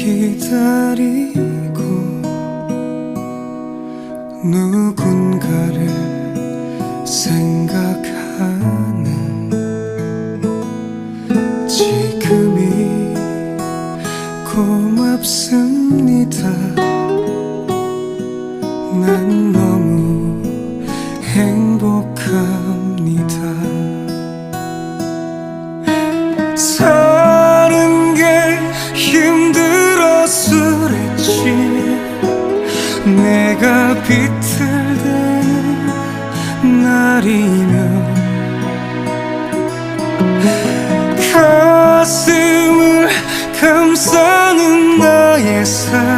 기다리고 누군가를 생각하는 지금이 고맙습니다. 난 너무 행복합니다. 사는 게 힘 내가 비틀대는 날이면 가슴을 감싸는 나의 삶